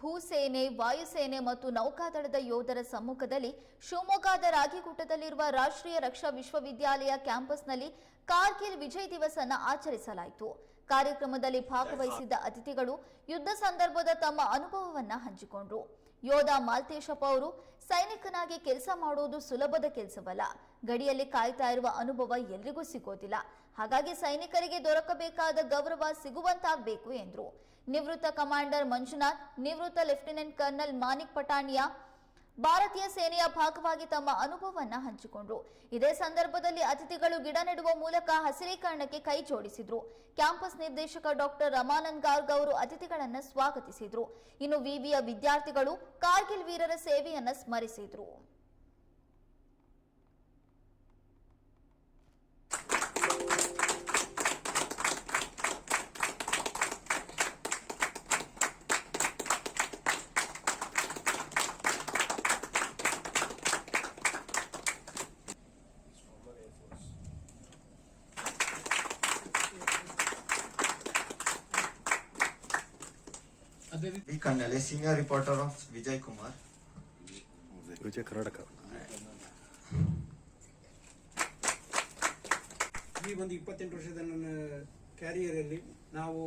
ಭೂಸೇನೆ, ವಾಯುಸೇನೆ ಮತ್ತು ನೌಕಾದಳದ ಯೋಧರ ಸಮ್ಮುಖದಲ್ಲಿ ಶಿವಮೊಗ್ಗದ ರಾಗಿಗುಟ್ಟದಲ್ಲಿರುವ ರಾಷ್ಟ್ರೀಯ ರಕ್ಷಾ ವಿಶ್ವವಿದ್ಯಾಲಯ ಕ್ಯಾಂಪಸ್ನಲ್ಲಿ ಕಾರ್ಗಿಲ್ ವಿಜಯ್ ದಿವಸನ್ನ ಆಚರಿಸಲಾಯಿತು. ಕಾರ್ಯಕ್ರಮದಲ್ಲಿ ಭಾಗವಹಿಸಿದ್ದ ಅತಿಥಿಗಳು ಯುದ್ಧ ಸಂದರ್ಭದ ತಮ್ಮ ಅನುಭವವನ್ನು ಹಂಚಿಕೊಂಡ್ರು. ಯೋಧ ಮಾಲ್ತೇಶಪ್ಪ ಅವರು ಸೈನಿಕನಾಗಿ ಕೆಲಸ ಮಾಡುವುದು ಸುಲಭದ ಕೆಲಸವಲ್ಲ. ಗಡಿಯಲ್ಲಿ ಕಾಯ್ತಾ ಇರುವ ಅನುಭವ ಎಲ್ರಿಗೂ ಸಿಗೋದಿಲ್ಲ. ಹಾಗಾಗಿ ಸೈನಿಕರಿಗೆ ದೊರಕಬೇಕಾದ ಗೌರವ ಸಿಗುವಂತಾಗಬೇಕು ಎಂದರು. ನಿವೃತ್ತ ಕಮಾಂಡರ್ ಮಂಜುನಾಥ್, ನಿವೃತ್ತ ಲೆಫ್ಟಿನೆಂಟ್ ಕರ್ನಲ್ ಮಾನಿಕ್ ಪಟಾಣಿಯಾ ಭಾರತೀಯ ಸೇನೆಯ ಭಾಗವಾಗಿ ತಮ್ಮ ಅನುಭವವನ್ನು ಹಂಚಿಕೊಂಡ್ರು. ಇದೇ ಸಂದರ್ಭದಲ್ಲಿ ಅತಿಥಿಗಳು ಗಿಡ ನೆಡುವ ಮೂಲಕ ಹಸಿರೀಕರಣಕ್ಕೆ ಕೈ ಜೋಡಿಸಿದ್ರು. ಕ್ಯಾಂಪಸ್ ನಿರ್ದೇಶಕ ಡಾಕ್ಟರ್ ರಮಾನಂದ್ ಗಾರ್ಗ್ ಅವರು ಅತಿಥಿಗಳನ್ನ ಸ್ವಾಗತಿಸಿದ್ರು. ಇನ್ನು ವಿವಿಯ ವಿದ್ಯಾರ್ಥಿಗಳು ಕಾರ್ಗಿಲ್ ವೀರರ ಸೇವೆಯನ್ನ ಸ್ಮರಿಸಿದ್ರು. ಬಿ ಕಣ್ಣಲ್ಲಿ senior reporter of Vijay Kumar Vijaya Karnataka. ಈ ಒಂದು ಇಪ್ಪತ್ತೆಂಟು ವರ್ಷದ ನನ್ನ ಕ್ಯಾರಿಯರಲ್ಲಿ ನಾವು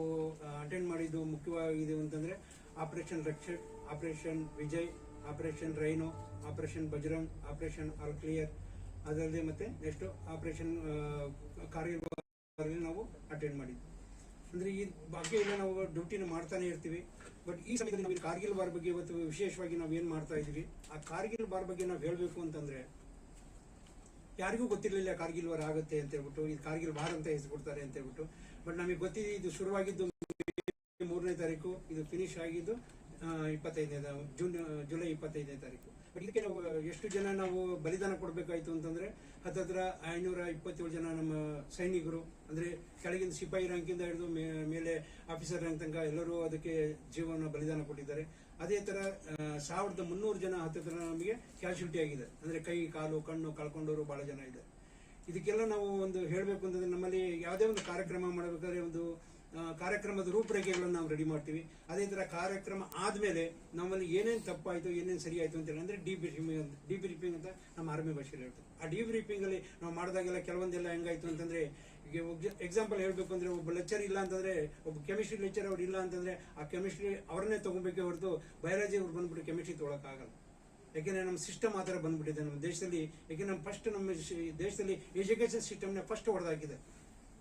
ಅಟೆಂಡ್ ಮಾಡಿದ್ದು ಮುಖ್ಯವಾಗಿದೆ ಅಂತಂದ್ರೆ operation Raksha operation Vijay operation rhino operation Bajrang operation all clear ಅದಲ್ಲದೆ ಮತ್ತೆ ನೆಕ್ಸ್ಟ್ ಆಪರೇಷನ್ ಕಾರ್ಯ ನಾವು ಅಟೆಂಡ್ ಮಾಡಿದ್ವಿ ಅಂದ್ರೆ ಈ ಬಗ್ಗೆ ಎಲ್ಲ ನಾವು ಡ್ಯೂಟಿನ ಮಾಡ್ತಾನೆ ಇರ್ತೀವಿ. ಬಟ್ ಈ ಸಮಯದಲ್ಲಿ ನಾವು ಕಾರ್ಗಿಲ್ ಬಾರ್ ಬಗ್ಗೆ ಇವತ್ತು ವಿಶೇಷವಾಗಿ ನಾವು ಏನ್ ಮಾಡ್ತಾ ಇದೀವಿ ಆ ಕಾರ್ಗಿಲ್ ಬಾರ್ ಬಗ್ಗೆ ನಾವು ಹೇಳ್ಬೇಕು ಅಂತಂದ್ರೆ, ಯಾರಿಗೂ ಗೊತ್ತಿರಲಿಲ್ಲ ಕಾರ್ಗಿಲ್ ವಾರ್ ಆಗುತ್ತೆ ಅಂತ ಹೇಳ್ಬಿಟ್ಟು ಇದು ಕಾರ್ಗಿಲ್ ವಾರ್ ಅಂತ ಹೆಸರು ಅಂತ ಹೇಳ್ಬಿಟ್ಟು. ಬಟ್ ನಮಗೆ ಗೊತ್ತಿದೆ, ಇದು ಶುರುವಾಗಿದ್ದು ಮೂರನೇ ತಾರೀಕು, ಇದು ಫಿನಿಶ್ ಆಗಿದ್ದು ಇಪ್ಪತ್ತೈದನೇ, ಜೂನ್, ಜುಲೈ ಇಪ್ಪತ್ತೈದನೇ ತಾರೀಕು. ಬಟ್ ನಾವು, ಎಷ್ಟು ಜನ ನಾವು ಬಲಿದಾನ ಕೊಡಬೇಕಾಯ್ತು ಅಂತಂದ್ರೆ, ಹತ್ತತ್ರ ಐನೂರ ಇಪ್ಪತ್ತೇಳು ಜನ ನಮ್ಮ ಸೈನಿಕರು, ಅಂದ್ರೆ ಕೆಳಗಿನ ಸಿಪಾಯಿ ರ್ಯಾಂಕಿಂದ ಹಿಡಿದು ಮೇಲೆ ಆಫೀಸರ್ ರ್ಯಾಂಕ್ ತನಕ ಎಲ್ಲರೂ ಅದಕ್ಕೆ ಜೀವನ ಬಲಿದಾನ ಕೊಟ್ಟಿದ್ದಾರೆ. ಅದೇ ತರ ಸಾವಿರದ ಮುನ್ನೂರು ಜನ ಹತ್ತತ್ರ ನಮಗೆ ಕ್ಯಾಶುಲಿಟಿ ಆಗಿದೆ. ಅಂದ್ರೆ ಕೈ, ಕಾಲು, ಕಣ್ಣು ಕಳ್ಕೊಂಡವರು ಬಹಳ ಜನ ಇದೆ ಇದಕ್ಕೆಲ್ಲ ನಾವು ಒಂದು ಹೇಳಬೇಕು ಅಂತಂದ್ರೆ ನಮ್ಮಲ್ಲಿ ಯಾವುದೇ ಒಂದು ಕಾರ್ಯಕ್ರಮ ಮಾಡಬೇಕಾದ್ರೆ ಒಂದು ಕಾರ್ಯಕ್ರಮದ ರೂಪರೇಖೆಗಳನ್ನು ನಾವು ರೆಡಿ ಮಾಡ್ತೀವಿ. ಅದೇ ಥರ ಕಾರ್ಯಕ್ರಮ ಆದಮೇಲೆ ನಮ್ಮಲ್ಲಿ ಏನೇನು ತಪ್ಪಾಯಿತು, ಏನೇನು ಸರಿ ಆಯಿತು ಹೇಳಿದ್ರೆ ಡಿ ಬ್ರೀಫಿಂಗ್ ಅಂತ ಡಿ ಬ್ರೀಫಿಂಗ್ ಅಂತ ನಮ್ಮ ಆರ್ಮಿ ಭಾಷೆಯಲ್ಲಿ ಹೇಳ್ತಾರೆ. ಆ ಡಿ ಬ್ರೀಫಿಂಗ್ ಅಲ್ಲಿ ನಾವು ಮಾಡಿದಾಗೆಲ್ಲ ಕೆಲವೊಂದೆಲ್ಲ ಹೆಂಗಾಯ್ತು ಅಂತಂದ್ರೆ, ಈಗ ಎಕ್ಸಾಂಪಲ್ ಹೇಳಬೇಕು ಅಂದ್ರೆ ಒಬ್ಬ ಲೆಕ್ಚರ್ ಇಲ್ಲ ಅಂತಂದ್ರೆ, ಒಬ್ಬ ಕೆಮಿಸ್ಟ್ರಿ ಲೆಕ್ಚರ್ ಅವ್ರು ಇಲ್ಲ ಅಂತಂದ್ರೆ ಆ ಕೆಮಿಸ್ಟ್ರಿ ಅವ್ರನ್ನೇ ತಗೊಬೇಕೆ ಹೊರತು ಬಯಾಲಜಿ ಅವ್ರು ಬಂದ್ಬಿಟ್ಟು ಕೆಮಿಸ್ಟ್ರಿ ತೊಗೊಳಕ್ಕಾಗಲ್ಲ. ಯಾಕೆಂದರೆ ನಮ್ಮ ಸಿಸ್ಟಮ್ ಆ ಥರ ಬಂದ್ಬಿಟ್ಟಿದೆ ನಮ್ಮ ದೇಶದಲ್ಲಿ. ಯಾಕೆಂದ್ರೆ ನಮ್ಮ ಫಸ್ಟ್ ನಮ್ಮ ದೇಶದಲ್ಲಿ ಎಜುಕೇಶನ್ ಸಿಸ್ಟಮ್ನೇ ಫಸ್ಟ್ ಹೊಡೆದಾಕಿದೆ.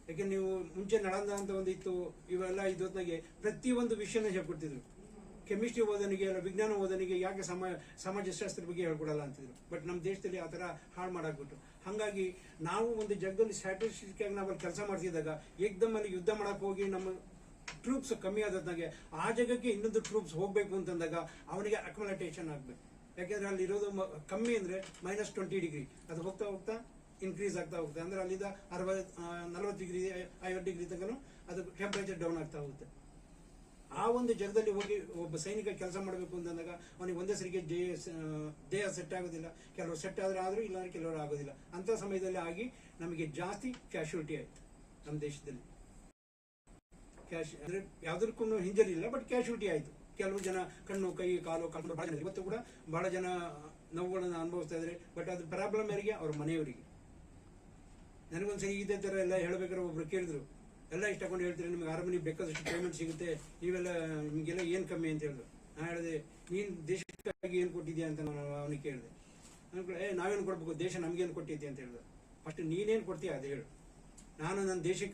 ಯಾಕೆ ನೀವು ಮುಂಚೆ ನಳಂದ ಅಂತ ಒಂದು ಇತ್ತು ಇವೆಲ್ಲ ಇದೊತ್ತಿನಾಗೆ ಪ್ರತಿಯೊಂದು ವಿಷಯನ ಹೇಳ್ಕೊಡ್ತಿದ್ರು. ಕೆಮಿಸ್ಟ್ರಿ ಓದನಿಗೆ ವಿಜ್ಞಾನ ಓದನಿಗೆ ಯಾಕೆ ಸಮ ಸಮಾಜಶಾಸ್ತ್ರ ಬಗ್ಗೆ ಹೇಳ್ಕೊಡಲ್ಲ ಅಂತಿದ್ರು. ಬಟ್ ನಮ್ಮ ದೇಶದಲ್ಲಿ ಆ ಥರ ಹಾಳು ಮಾಡಾಕ್ಬಿಟ್ಟು ಹಾಗಾಗಿ ನಾವು ಒಂದು ಜಗದಲ್ಲಿ ಸ್ಟ್ರಾಟಜಿಕ್ ಆಗಿ ನಾವು ಕೆಲಸ ಮಾಡ್ತಿದ್ದಾಗ ಏಕ್ದಮ್ ಅಲ್ಲಿ ಯುದ್ಧ ಮಾಡಕ್ ಹೋಗಿ ನಮ್ಮ ಟ್ರೂಪ್ಸ್ ಕಮ್ಮಿ ಆದದ್ನಾಗೆ ಆ ಜಾಗಕ್ಕೆ ಇನ್ನೊಂದು ಟ್ರೂಪ್ಸ್ ಹೋಗಬೇಕು ಅಂತಂದಾಗ ಅವನಿಗೆ ಅಕಮಲೇಟೇಷನ್ ಆಗ್ಬೇಕು. ಯಾಕೆಂದರೆ ಅಲ್ಲಿ ಇರೋದು ಮ- ಕಮ್ಮಿ ಅಂದ್ರೆ ಮೈನಸ್ ಟ್ವೆಂಟಿ ಡಿಗ್ರಿ ಅದು ಹೋಗ್ತಾ ಹೋಗ್ತಾ ಇನ್ಕ್ರೀಸ್ ಆಗ್ತಾ ಹೋಗುತ್ತೆ. ಅಂದ್ರೆ ಅಲ್ಲಿಂದ ಅರವತ್ ನಲವತ್ತು ಡಿಗ್ರಿ ಐವತ್ತು ಡಿಗ್ರಿ ತನಕ ಅದು ಟೆಂಪರೇಚರ್ ಡೌನ್ ಆಗ್ತಾ ಹೋಗುತ್ತೆ. ಆ ಒಂದು ಜಾಗದಲ್ಲಿ ಹೋಗಿ ಒಬ್ಬ ಸೈನಿಕ ಕೆಲಸ ಮಾಡಬೇಕು ಅಂತಂದಾಗ ಅವನಿಗೆ ಒಂದೇ ಸರಿಗೆ ದೇಹ ದೇಹ ಸೆಟ್ ಆಗೋದಿಲ್ಲ. ಕೆಲವರು ಸೆಟ್ ಆದರೆ ಆದ್ರೂ ಇಲ್ಲ ಕೆಲವರು ಆಗೋದಿಲ್ಲ. ಅಂತ ಸಮಯದಲ್ಲಿ ಆಗಿ ನಮಗೆ ಜಾಸ್ತಿ ಕ್ಯಾಶುಲಿಟಿ ಆಯ್ತು ನಮ್ಮ ದೇಶದಲ್ಲಿ. ಕ್ಯಾಶ್ ಅಂದ್ರೆ ಯಾವ್ದಕ್ಕೂ ಹಿಂಜರಿಲ್ಲ ಬಟ್ ಕ್ಯಾಶುಲಿಟಿ ಆಯ್ತು. ಕೆಲವು ಜನ ಕಣ್ಣು, ಕೈ, ಕಾಲು ಕಾಲು ಭಾಳ ಇವತ್ತು ಕೂಡ ಬಹಳ ಜನ ನೋವುಗಳನ್ನು ಅನುಭವಿಸ್ತಾ ಇದ್ದಾರೆ. ಬಟ್ ಅದು ಪ್ರಾಬ್ಲಮ್ ಯಾರಿಗೆ? ಅವ್ರ ಮನೆಯವರಿಗೆ. ನನಗೊಂದ್ಸರಿ ಇದೇ ಥರ ಎಲ್ಲ ಹೇಳ್ಬೇಕಾದ್ರೆ ಒಬ್ರು ಕೇಳಿದ್ರು. ಎಲ್ಲ ಇಷ್ಟಕೊಂಡು ಹೇಳ್ತೀರಿ, ನಿಮ್ಗೆ ಅರಮನೆಗೆ ಬೇಕಾದಷ್ಟು ಪೇಮೆಂಟ್ ಸಿಗುತ್ತೆ, ನೀವೆಲ್ಲ, ನಿಮಗೆಲ್ಲ ಏನು ಕಮ್ಮಿ ಅಂತ ಹೇಳಿದ್ರು. ನಾನು ಹೇಳಿದೆ, ನೀನು ದೇಶಕ್ಕಾಗಿ ಏನು ಕೊಟ್ಟಿದ್ಯಾ ಅಂತ ನಾನು ಅವನಿಗೆ ಕೇಳಿದೆ. ನಾನು ಏ, ನಾವೇನು ಕೊಡಬೇಕು? ದೇಶ ನಮಗೇನು ಕೊಟ್ಟಿದ್ದೆ ಅಂತ ಹೇಳಿದ್ರು ಫಸ್ಟ್ ನೀನೇನು ಕೊಡ್ತೀಯ? ಅದು ಹೇಳು. ನಾನು ನನ್ನ ದೇಶಕ್ಕೆ